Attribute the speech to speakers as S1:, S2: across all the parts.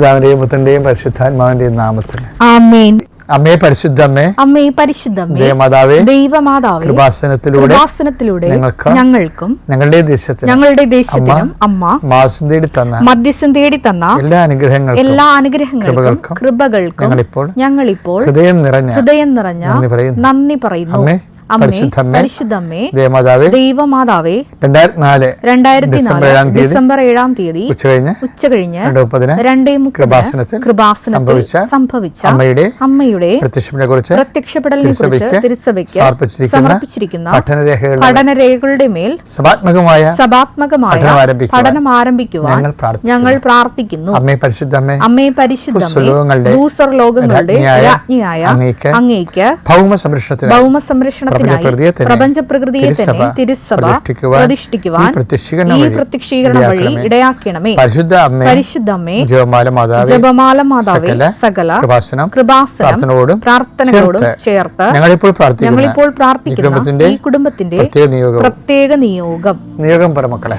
S1: പിതാവിന്റെയും പുത്രന്റെയും പരിശുദ്ധാത്മാവിന്റെയും നാമത്തിൽ.
S2: ആമേൻ.
S1: അമ്മേ പരിശുദ്ധമ്മേ
S2: അമ്മേ പരിശുദ്ധമ്മേ
S1: ദൈവമാതാവേ
S2: ദൈവമാതാവേ
S1: കൃപാസനത്തിലൂടെ
S2: കൃപാസനത്തിലൂടെ
S1: ഞങ്ങൾക്ക്
S2: ഞങ്ങൾക്കും
S1: ഞങ്ങളുടെ ദേശത്തിന്
S2: ഞങ്ങളുടെ ദേശത്തിനും അമ്മ
S1: മാസം തേടി തന്ന
S2: മധ്യസ്ഥം തേടി തന്ന
S1: എല്ലാ അനുഗ്രഹങ്ങൾക്കും
S2: എല്ലാ അനുഗ്രഹങ്ങൾക്കും
S1: കൃപകൾക്കും ഞങ്ങളിപ്പോൾ
S2: ഞങ്ങളിപ്പോൾ
S1: ഹൃദയം നിറഞ്ഞ
S2: ഹൃദയം നിറഞ്ഞ
S1: നന്ദി പറയുന്നു.
S2: നന്ദി പറയുന്നു.
S1: പരിശുദ്ധമ്മേ ദേവമാതാവേ
S2: ദൈവമാതാവേ
S1: രണ്ടായിരത്തി നാല്
S2: രണ്ടായിരത്തി
S1: ഡിസംബർ
S2: നാല്
S1: ഏഴാം തീയതി
S2: ഡിസംബർ ഏഴാം തീയതി
S1: ഉച്ച കഴിഞ്ഞ്
S2: ഉച്ച കഴിഞ്ഞ്
S1: രണ്ട് കൃപാസനത്തിൽ
S2: കൃപാസനത്തിൽ
S1: സംഭവിച്ച
S2: സംഭവിച്ച
S1: അമ്മയുടെ
S2: അമ്മയുടെ
S1: പ്രത്യക്ഷത്തിനെ കുറിച്ച്
S2: പ്രത്യക്ഷപ്പെടലിനെ കുറിച്ച്
S1: തിരുസഭയ്ക്ക്
S2: തിരുസഭയ്ക്ക്
S1: സമർപ്പിച്ചിരിക്കുന്ന പഠനരേഖകളുടെ
S2: പഠനരേഖകളുടെ മേൽ
S1: സഭാത്മകമായ
S2: സഭാത്മകമായ
S1: പഠനം ആരംഭിക്കുവാൻ ഞങ്ങൾ പ്രാർത്ഥിക്കുന്നു. അമ്മേ പരിശുദ്ധമ്മേ
S2: അമ്മേ
S1: പരിശുദ്ധമ്മേ
S2: ഭൂസ്വർ ലോകങ്ങളുടെ
S1: രാജ്ഞിയായ അങ്ങേക്ക് ഭൗമ സംരക്ഷണത്തിന്
S2: ഭൗമ സംരക്ഷണത്തിനായി
S1: തന്നെ
S2: പ്രപഞ്ച പ്രകൃതിയെ തന്നെ
S1: തിരുസഭ
S2: തിരുസഭ
S1: പ്രതിഷ്ഠിക്കുവാൻ
S2: പ്രതിഷ്ഠിക്കുവാൻ
S1: ഈ പ്രത്യക്ഷീകരണം
S2: ഈ
S1: വഴി ഇടയാക്കണമേ.
S2: ഇടയാക്കണമേ.
S1: പരിശുദ്ധ
S2: പരിശുദ്ധമ്മേ
S1: ജപമാല മാതാവേ
S2: ജപമാല മാതാവേ
S1: സകല കൃപാസനം പ്രാർത്ഥനയോടും
S2: പ്രാർത്ഥനയോടും
S1: ചേർത്ത്
S2: ചേർത്ത്
S1: ഞങ്ങളിപ്പോൾ പ്രാർത്ഥിക്കുന്ന
S2: ഞങ്ങളിപ്പോൾ
S1: ഈ
S2: പ്രാർത്ഥിക്കുന്ന
S1: കുടുംബത്തിന്റെ
S2: ഈ കുടുംബത്തിന്റെ
S1: പ്രത്യേക
S2: നിയോഗം.
S1: നിയോഗം പറ പറമക്കളെ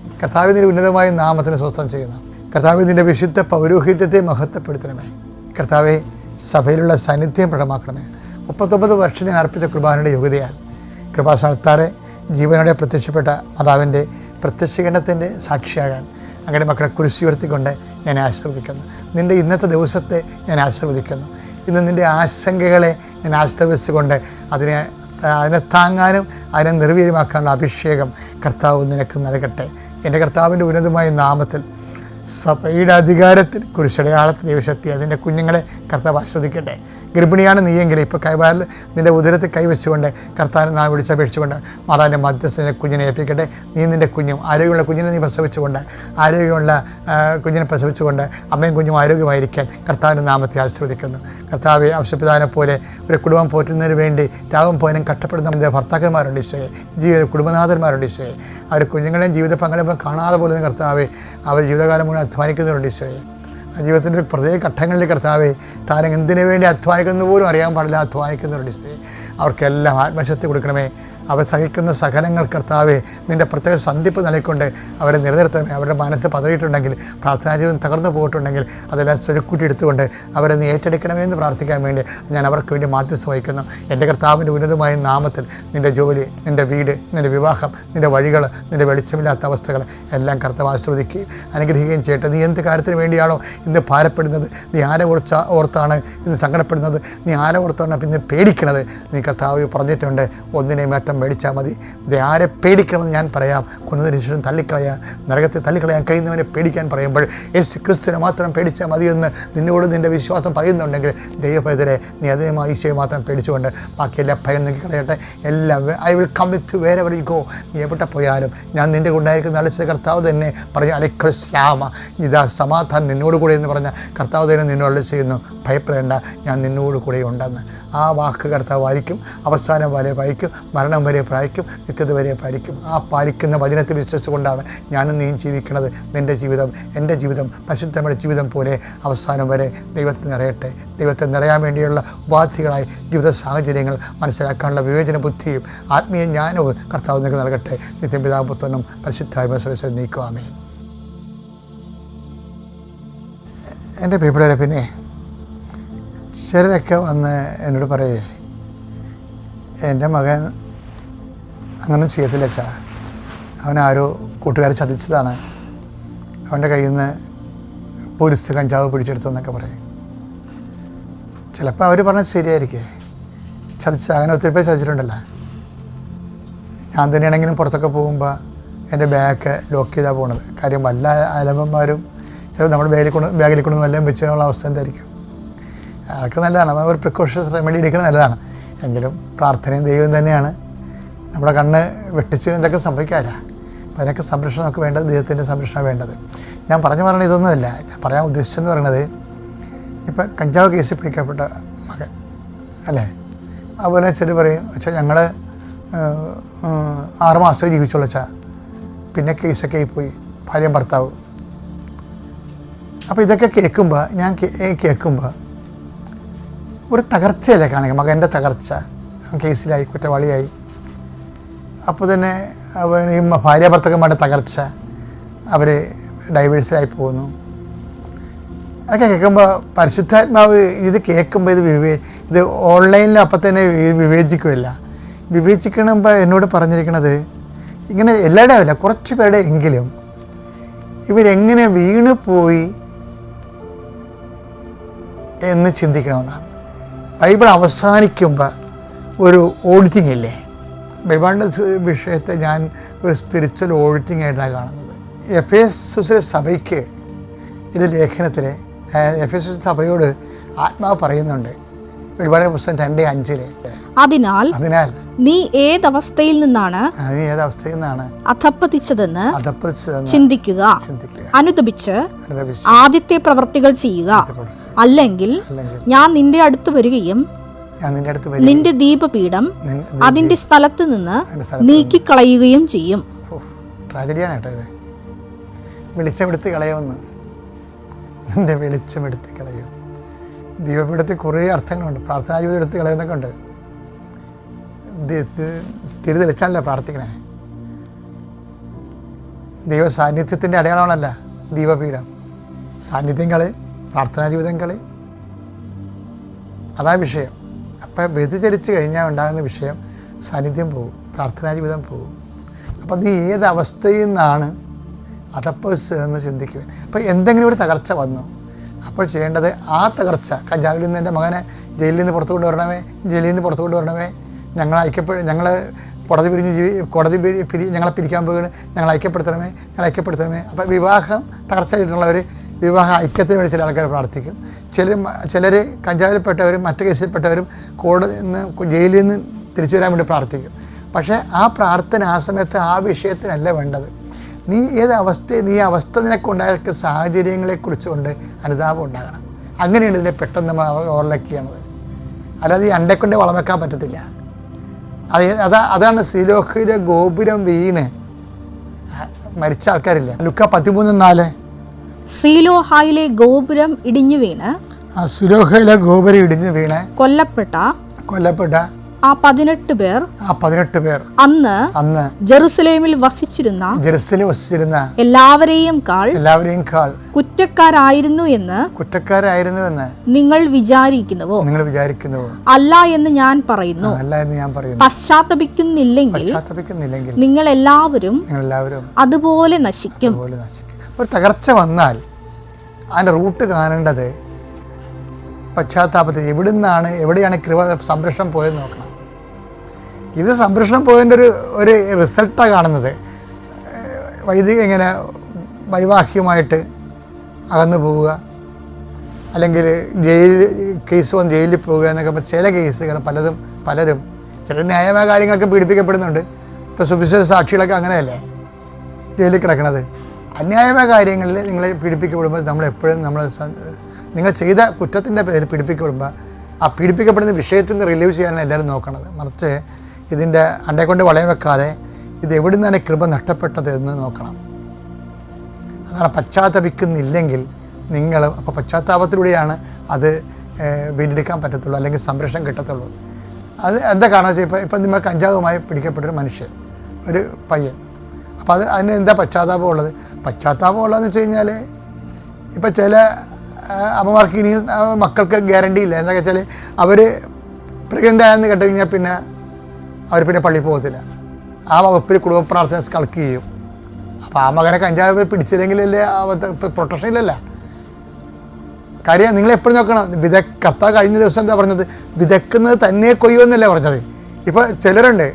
S1: കർത്താവിന്റെ ഉന്നതമായ നാമത്തിന് സ്വസ്ഥം ചെയ്യുന്നു. കർത്താവിന്റെ വിശുദ്ധ പൗരോഹിത്യത്തെ മഹത്വപ്പെടുത്തണമേ. കർത്താവെ സഭയിലുള്ള സാന്നിധ്യം പ്രകടമാക്കണമേ. മുപ്പത്തൊമ്പത് വർഷം ഞാൻ അർപ്പിച്ച കുർബാനയുടെ യോഗ്യതയാൽ. കൃപാസ്ഥാനത്താറെ ജീവനോടെ പ്രത്യക്ഷപ്പെട്ട മാതാവിന്റെ പ്രത്യക്ഷീകരണത്തിന്റെ സാക്ഷിയാകാൻ അങ്ങനെ മക്കളെ കുരിശി ഉയർത്തിക്കൊണ്ട് ഞാൻ ആശീർവദിക്കുന്നു. നിന്റെ ഇന്നത്തെ ദിവസത്തെ ഞാൻ ആശീർവദിക്കുന്നു. ഇന്ന് നിന്റെ ആശങ്കകളെ ഞാൻ ആശ്രവിച്ചുകൊണ്ട് അതിനെ അതിനെ താങ്ങാനും അതിനെ നിർവീര്യമാക്കാനുള്ള അഭിഷേകം കർത്താവ് നിനക്ക് നൽകട്ടെ. എന്റെ കർത്താവിന്റെ ഉന്നതമായ നാമത്തിൽ സഭയുടെ അധികാരത്തിൽ കുരിശടയാളത്തിൽ ദൈവശക്തി. അതിന്റെ കുഞ്ഞുങ്ങളെ കർത്താവ് ആസ്വദിക്കട്ടെ ഗർഭിണിയാണ് നീയെങ്കിൽ ഇപ്പോൾ കൈവാരിൽ നിന്റെ ഉദരത്തിൽ കൈവച്ചുകൊണ്ട് കർത്താവിനെ നാം വിളിച്ചപേക്ഷിച്ചുകൊണ്ട് മാതാവിന്റെ മധ്യസ്ഥനെ കുഞ്ഞിനെ ഏൽപ്പിക്കട്ടെ. നീ നിന്റെ കുഞ്ഞും ആരോഗ്യമുള്ള കുഞ്ഞിനെ നീ പ്രസവിച്ചുകൊണ്ട് ആരോഗ്യമുള്ള കുഞ്ഞിനെ പ്രസവിച്ചുകൊണ്ട് അമ്മയും കുഞ്ഞും ആരോഗ്യമായിരിക്കാൻ കർത്താവിന്റെ നാമത്തെ ആസ്വദിക്കുന്നു കർത്താവ് ആവശ്യപിതാവിനെ പോലെ ഒരു കുടുംബം പോറ്റുന്നതിന് വേണ്ടി രാവും പോയനും കഷ്ടപ്പെടുന്ന ഭർത്താക്കന്മാരുണ്ട് ഈശോയെ. ജീവിത കുടുംബനാഥന്മാരുണ്ട് ഈശോയെ. അവർ കുഞ്ഞുങ്ങളെയും ജീവിത പങ്കാളിപ്പം കാണാതെ പോലെ കർത്താവ് അവർ ജീവിതകാലം മുഴുവൻ അധ്വാനിക്കുന്നവരുണ്ട് ഈശോയെ ജീവിതത്തിന്റെ ഒരു പ്രത്യേക ഘട്ടങ്ങളിൽ കർത്താവെ താരം എന്തിനു വേണ്ടി അധ്വാനിക്കുന്നു പോലും അറിയാൻ പാടില്ല അധ്വാനിക്കുന്നവരുണ്ട് ഈശോയെ അവർക്കെല്ലാം ആത്മശക്തി കൊടുക്കണമേ. അവർ സഹിക്കുന്ന സഹനങ്ങൾ കർത്താവെ നിന്റെ പ്രത്യേക സന്ധിപ്പ് നൽകിക്കൊണ്ട് അവരെ നിലനിർത്തണമേ. അവരുടെ മനസ്സ് പതറിയിട്ടുണ്ടെങ്കിൽ പ്രാർത്ഥനാ ജീവിതം തകർന്നു പോയിട്ടുണ്ടെങ്കിൽ അതെല്ലാം സ്വരുക്കൂട്ടി എടുത്തുകൊണ്ട് അവരെ നീ ഏറ്റെടുക്കണമേ എന്ന് പ്രാർത്ഥിക്കാൻ വേണ്ടി ഞാൻ അവർക്ക് വേണ്ടി മാധ്യസ്ഥ വഹിക്കുന്നു. എന്റെ കർത്താവിന്റെ ഉന്നതമായ നാമത്തിൽ നിന്റെ ജോലി നിന്റെ വീട് നിന്റെ വിവാഹം നിന്റെ വഴികൾ നിന്റെ വെളിച്ചമില്ലാത്ത അവസ്ഥകൾ എല്ലാം കർത്താവ് ആസ്വദിക്കുകയും അനുഗ്രഹിക്കുകയും ചെയ്യട്ടെ. നീ എന്ത് കാര്യത്തിന് വേണ്ടിയാണോ ഇന്ന് ഭാരപ്പെടുന്നത്? നീ ആരെ ഓർച്ച ഓർത്താണ് ഇന്ന് സങ്കടപ്പെടുന്നത്? നീ ആരെ ഓർത്താണ് പിന്നെ പേടിക്കണത്? നീ കർത്താവ് പറഞ്ഞിട്ടുണ്ട് ഒന്നിനെ മാറ്റം മേടിച്ചാൽ മതി. ഇത് ആരെ പേടിക്കണമെന്ന് ഞാൻ പറയാം. കൊന്നതിന് ശേഷം തള്ളിക്കളയാൻ നരകത്തെ തള്ളിക്കളയാൻ കഴിയുന്നവനെ പേടിക്കാൻ പറയുമ്പോൾ യേശു ക്രിസ്തുവിനെ മാത്രം പേടിച്ചാൽ മതിയെന്ന് നിന്നോട് നിന്റെ വിശ്വാസം പറയുന്നുണ്ടെങ്കിൽ ദൈവപേതരെ നീ അതിനെ ഈശോയെ മാത്രം പേടിച്ചുകൊണ്ട് ബാക്കി എല്ലാ ഭയം നീക്കി കളയട്ടെ. എല്ലാം ഐ വിൽ കം വിത്ത് വേറെ വരിൽ ഗോ നീ എവിടെ പോയാലും ഞാൻ നിന്റെ കൊണ്ടായിരിക്കുന്ന അളിച്ച കർത്താവ് തന്നെ പറഞ്ഞു പറഞ്ഞ ക്രിസ്ലാമ ഇതാ സമാധാനം നിന്നോട് കൂടെ എന്ന് പറഞ്ഞ കർത്താവ് തന്നെ നിന്നോട് ചെയ്യുന്നു. ഭയപ്പെടേണ്ട ഞാൻ നിന്നോട് കൂടെ ഉണ്ടെന്ന്. ആ വാക്ക് കർത്താവ് വായിക്കും. അവസാനം വരെ വായിക്കും. മരണം വരെ പ്രായിക്കും നിത്യത വരെ പാലിക്കും. ആ പാലിക്കുന്ന വചനത്തെ വിശ്വസിച്ചുകൊണ്ടാണ് ഞാനും നീയും ജീവിക്കുന്നത്. നിന്റെ ജീവിതം എന്റെ ജീവിതം പരിശുദ്ധമായ ജീവിതം പോലെ അവസാനം വരെ ദൈവത്തെ നിറയട്ടെ. ദൈവത്തെ നിറയാൻ വേണ്ടിയുള്ള ഉപാധികളായി ജീവിത സാഹചര്യങ്ങൾ മനസ്സിലാക്കാനുള്ള വിവേചന ബുദ്ധിയും ആത്മീയ ജ്ഞാനവും കർത്താവ് നിങ്ങൾക്ക് നൽകട്ടെ. നിത്യം പിതാപുത്രനും പരിശുദ്ധാത്മ നീക്കുവാമേ എന്റെ പ്രിയപ്പെട്ടവരെ പിന്നെ ചിലരൊക്കെ വന്ന് എന്നോട് പറയേ എന്റെ മകൻ അങ്ങനെ ചെയ്യത്തില്ല അച്ഛാ. അവനാരോ കൂട്ടുകാരെ ചതിച്ചതാണ്. അവന്റെ കയ്യിൽ നിന്ന് പോലീസ് കഞ്ചാവ് പിടിച്ചെടുത്തെന്നൊക്കെ പറയും. ചിലപ്പോൾ അവർ പറഞ്ഞത് ശരിയായിരിക്കേ. ചതിച്ച അങ്ങനെ ഒത്തിരി പേര് ചതിച്ചിട്ടുണ്ടല്ലോ. ഞാൻ തന്നെയാണെങ്കിലും പുറത്തൊക്കെ പോകുമ്പോൾ എന്റെ ബാഗ് ലോക്ക് ചെയ്താൽ പോണത്. കാര്യം വല്ല അലമ്പന്മാരും ചിലപ്പോൾ നമ്മുടെ ബാഗിൽ കൊണ്ട് ബാഗിൽ കൊണ്ടൊന്നും എല്ലാം വെച്ചുള്ള അവസ്ഥ എന്തായിരിക്കും? അതൊക്കെ നല്ലതാണ്. ഒരു പ്രിക്കോഷൻസ് റെമഡി എടുക്കുന്നത് നല്ലതാണ്. എങ്കിലും പ്രാർത്ഥനയും ദൈവം തന്നെയാണ്. നമ്മുടെ കണ്ണ് വെട്ടിച്ച് എന്തൊക്കെ സംഭവിക്കാമല്ല അപ്പോൾ അതിനൊക്കെ സംരക്ഷണം നമുക്ക് വേണ്ടത് ദൈവത്തിന്റെ സംരക്ഷണം വേണ്ടത്. ഞാൻ പറഞ്ഞു പറഞ്ഞത് ഇതൊന്നുമല്ല. ഞാൻ പറയാൻ ഉദ്ദേശിച്ചെന്ന് പറയുന്നത് ഇപ്പം കഞ്ചാവ് കേസിൽ പിടിക്കപ്പെട്ട മകൻ അല്ലേ? അതുപോലെ ചില പറയും പക്ഷേ ഞങ്ങൾ ആറ് ജീവിച്ചുള്ള ജീവിച്ചോളൂ വെച്ചാൽ പിന്നെ കേസൊക്കെ ആയിപ്പോയി. ഭാര്യ ഭർത്താവ്. അപ്പോൾ ഇതൊക്കെ കേൾക്കുമ്പോൾ ഞാൻ കേൾക്കുമ്പോൾ ഒരു തകർച്ചയല്ലേ കാണിക്കുക മകന്റെ തകർച്ച കേസിലായി കുറ്റവാളിയായി. അപ്പോൾ തന്നെ അവർ ഈ ഭാര്യ ഭർത്തക്കന്മാരുടെ തകർച്ച അവർ ഡൈവേഴ്സിലായി പോകുന്നു. അതൊക്കെ കേൾക്കുമ്പോൾ പരിശുദ്ധാത്മാവ് ഇത് കേൾക്കുമ്പോൾ ഇത് വിവേ ഇത് ഓൺലൈനിൽ അപ്പം തന്നെ വിവേചിക്കുമല്ല വിവേചിക്കണമ്പോൾ എന്നോട് പറഞ്ഞിരിക്കണത് ഇങ്ങനെ എല്ലാവരുടെ അല്ല കുറച്ച് പേരുടെ എങ്കിലും ഇവരെങ്ങനെ വീണ് പോയി എന്ന് ചിന്തിക്കണമെന്നാണ്. ബൈബിൾ അവസാനിക്കുമ്പോൾ ഒരു ഓഡിറ്റിംഗ് ഇല്ലേ? ബൈബിളിന്റെ വിഷയത്തെ ഞാൻ ഒരു സ്പിരിച്വൽ ഓഡിറ്റിംഗ് ആയിട്ടാണ് കാണുന്നത്. എഫ് എസ് സഭയ്ക്ക് ഇത് ലേഖനത്തിൽ എഫ് എസ് സഭയോട് ആത്മാവ് പറയുന്നുണ്ട്. വെളിപാടിന്റെ പുസ്തകം രണ്ട് അഞ്ചിൽ.
S2: അതിനാൽ
S1: അതിനാൽ
S2: നീ ഏതവസ്ഥയിൽ നിന്നാണ്
S1: അത് ഏതവസ്ഥയിൽ നിന്നാണ്
S2: അധപ്പതിച്ചതെന്ന് ചിന്തിക്കുക. അനുദപിച്ച് ആദ്യത്തെ പ്രവർത്തികൾ ചെയ്യുക. അല്ലെങ്കിൽ ഞാൻ നിന്റെ അടുത്ത് വരികയും
S1: ഞാൻ നിന്റെ അടുത്ത് വരും
S2: നിന്റെ ദീപപീഠം അതിന്റെ സ്ഥലത്ത് നിന്ന് നീക്കിക്കളയുകയും ചെയ്യും.
S1: ട്രാജഡിയാണ് കേട്ടോ ഇത്. വെളിച്ചമെടുത്ത് കളയുമെന്ന്. നിന്റെ വെളിച്ചമെടുത്ത് കളയും. ദീപപീഠത്തിൽ കുറേ അർത്ഥങ്ങളുണ്ട്. പ്രാർത്ഥനാ ജീവിതം എടുത്ത് കളയുന്നൊക്കെ ഉണ്ട്. ദി- തിരി തെളിച്ചാണല്ലോ പ്രാർത്ഥിക്കണേ. ദൈവ സാന്നിധ്യത്തിന്റെ അടയാളമാണല്ല ദീപപീഠം സാന്നിധ്യം കളി പ്രാർത്ഥനാ ജീവിതം കളി. അതാ വിഷയം. അപ്പം വ്യതിചരിച്ച് കഴിഞ്ഞാൽ ഉണ്ടാകുന്ന വിഷയം സാന്നിധ്യം പോകും പ്രാർത്ഥനാ ജീവിതം പോകും. അപ്പം നീ ഏത് നിന്നാണ് അതപ്പേഴ്സ് എന്ന് ചിന്തിക്കുക അപ്പോൾ എന്തെങ്കിലും ഒരു തകർച്ച വന്നു അപ്പോൾ ചെയ്യേണ്ടത് ആ തകർച്ച കഞ്ചാവിൽ നിന്ന് എന്റെ മകനെ ജയിലിൽ നിന്ന് പുറത്തു കൊണ്ടുവരണമേ ജയിലിൽ നിന്ന് പുറത്തു കൊണ്ടുവരണമേ ഞങ്ങൾ ഐക്യപ്പെടും ഞങ്ങൾ കോടതി പിരിഞ്ഞ് ജീവി കോടതി പിരി ഞങ്ങളെ പിരിക്കാൻ പോകുകയാണ് ഞങ്ങൾ ഐക്യപ്പെടുത്തണമേ ഞങ്ങൾ ഐക്യപ്പെടുത്തണമേ. അപ്പോൾ വിവാഹം തകർച്ചയായിട്ടുള്ളവർ വിവാഹ ഐക്യത്തിന് വേണ്ടി ചില ആൾക്കാർ പ്രാർത്ഥിക്കും. ചിലർ ചിലർ കഞ്ചാവിൽപ്പെട്ടവരും മറ്റു കേസിൽപ്പെട്ടവരും കോടതി നിന്ന് ജയിലിൽ നിന്ന് തിരിച്ചു വരാൻ വേണ്ടി പ്രാർത്ഥിക്കും. പക്ഷേ ആ പ്രാർത്ഥന ആ സമയത്ത് ആ വിഷയത്തിനല്ല വേണ്ടത്. നീ ഏത് അവസ്ഥ നീ അവസ്ഥ നിനക്കുണ്ടായ സാഹചര്യങ്ങളെക്കുറിച്ച് കൊണ്ട് അനുതാപം ഉണ്ടാകണം. അങ്ങനെയാണ് ഇതിനെ പെട്ടെന്ന് നമ്മൾ ചെയ്യണത്. അല്ലാതെ ഈ അണ്ടക്കൊണ്ട് വളം വെക്കാൻ പറ്റത്തില്ല. അത് അതാ അതാണ് സിലോഹയിലെ ഗോപുരം വീണ് മരിച്ച ആൾക്കാരില്ല? ലുക്ക പതിമൂന്ന് നാല്
S2: സീലോഹായിലെ ഗോപുരം ഇടിഞ്ഞു വീണ്.
S1: സിലോഹയിലെ ഗോപുരം ഇടിഞ്ഞു വീണ്.
S2: കൊല്ലപ്പെട്ട
S1: കൊല്ലപ്പെട്ട
S2: ആ പതിനെട്ട് പേർ
S1: ആ പതിനെട്ട് പേർ
S2: അന്ന്
S1: അന്ന്
S2: ജെറുസലേമിൽ വസിച്ചിരുന്ന
S1: ജെറുസലേം വസിച്ചിരുന്ന
S2: എല്ലാവരെയും കാൾ
S1: എല്ലാവരെയും കാൾ
S2: കുറ്റക്കാരായിരുന്നു എന്ന്
S1: കുറ്റക്കാരായിരുന്നു എന്ന്
S2: നിങ്ങൾ വിചാരിക്കുന്നുവോ?
S1: നിങ്ങൾ വിചാരിക്കുന്നുവോ?
S2: അല്ല എന്ന് ഞാൻ പറയുന്നു.
S1: അല്ല എന്ന് ഞാൻ പറയുന്നു.
S2: പശ്ചാത്തപിക്കുന്നില്ലെങ്കിൽ
S1: പശ്ചാത്തപിക്കുന്നില്ലെങ്കിൽ
S2: നിങ്ങൾ എല്ലാവരും
S1: നിങ്ങൾ എല്ലാവരും
S2: അതുപോലെ നശിക്കും.
S1: അതുപോലെ നശിക്കും. ഒരു തകർച്ച വന്നാൽ അതിന്റെ റൂട്ട് കാണേണ്ടത് പശ്ചാത്താപത്തിൽ എവിടെ നിന്നാണ് എവിടെയാണ് കൃപ സംരക്ഷണം പോയത് നോക്കണം. ഇത് സംരക്ഷണം പോയതിന്റെ ഒരു ഒരു റിസൾട്ടാണ് കാണുന്നത്. വൈദിക ഇങ്ങനെ വൈവാഹികമായിട്ട് അകന്നു പോവുക അല്ലെങ്കിൽ ജയിൽ കേസ് വന്ന് ജയിലിൽ പോവുക എന്നൊക്കെ ചില കേസുകൾ പലതും പലരും ചില ന്യായമായ കാര്യങ്ങളൊക്കെ പീഡിപ്പിക്കപ്പെടുന്നുണ്ട്. ഇപ്പോൾ സുവിശേഷ സാക്ഷികളൊക്കെ അങ്ങനെയല്ലേ? ജയിലിൽ കിടക്കണത്. അന്യായമായ കാര്യങ്ങളിൽ നിങ്ങളെ പീഡിപ്പിക്കപ്പെടുമ്പോൾ നമ്മൾ എപ്പോഴും നമ്മൾ നിങ്ങൾ ചെയ്ത കുറ്റത്തിന്റെ പേര് പീഡിപ്പിക്കപ്പെടുമ്പോൾ ആ പീഡിപ്പിക്കപ്പെടുന്ന വിഷയത്തിൽ നിന്ന് റിലീവ് ചെയ്യാനാണ് എല്ലാവരും നോക്കണത്. മറിച്ച് ഇതിന്റെ അണ്ടേ കൊണ്ട് വളയം വെക്കാതെ ഇത് എവിടെ നിന്നാണ് കൃപ നഷ്ടപ്പെട്ടത് എന്ന് നോക്കണം. അതാണ് പശ്ചാത്തപിക്കുന്നില്ലെങ്കിൽ നിങ്ങൾ അപ്പോൾ പശ്ചാത്താപത്തിലൂടെയാണ് അത് വീണ്ടെടുക്കാൻ പറ്റത്തുള്ളൂ അല്ലെങ്കിൽ സംരക്ഷണം കിട്ടത്തുള്ളൂ. അത് എന്താ കാരണം വെച്ചാൽ ഇപ്പോൾ ഇപ്പം നിങ്ങൾ കഞ്ചാവുമായി പിടിക്കപ്പെട്ടൊരു മനുഷ്യൻ ഒരു പയ്യൻ. അപ്പോൾ അത് അതിന് എന്താ പശ്ചാത്താപം ഉള്ളത്? പശ്ചാത്താപം ഉള്ളതെന്ന് വെച്ച് കഴിഞ്ഞാൽ ഇപ്പം ചില അമ്മമാർക്ക് ഇനി മക്കൾക്ക് ഗ്യാരണ്ടി ഇല്ല. എന്താ വെച്ചാൽ അവർ പ്രഗ്നന്റ് ആയെന്ന് കേട്ട് കഴിഞ്ഞാൽ പിന്നെ അവർ പിന്നെ പള്ളിയിൽ പോകത്തില്ല. ആ വകുപ്പിൽ കുടുംബ പ്രാർത്ഥന കളക്ട് ചെയ്യും. അപ്പോൾ ആ മകനെ കഞ്ചാവ് പിടിച്ചില്ലെങ്കിലല്ലേ പ്രൊട്ടക്ഷൻ ഇല്ലല്ല. കാര്യം നിങ്ങൾ എപ്പോഴും നോക്കണം. വിദ കർത്താവ് കഴിഞ്ഞ ദിവസം എന്താ പറഞ്ഞത്? വിതക്കുന്നത് തന്നെ കൊയ്യുമെന്നല്ലേ പറഞ്ഞത്. ഇപ്പോൾ ചിലരുണ്ട്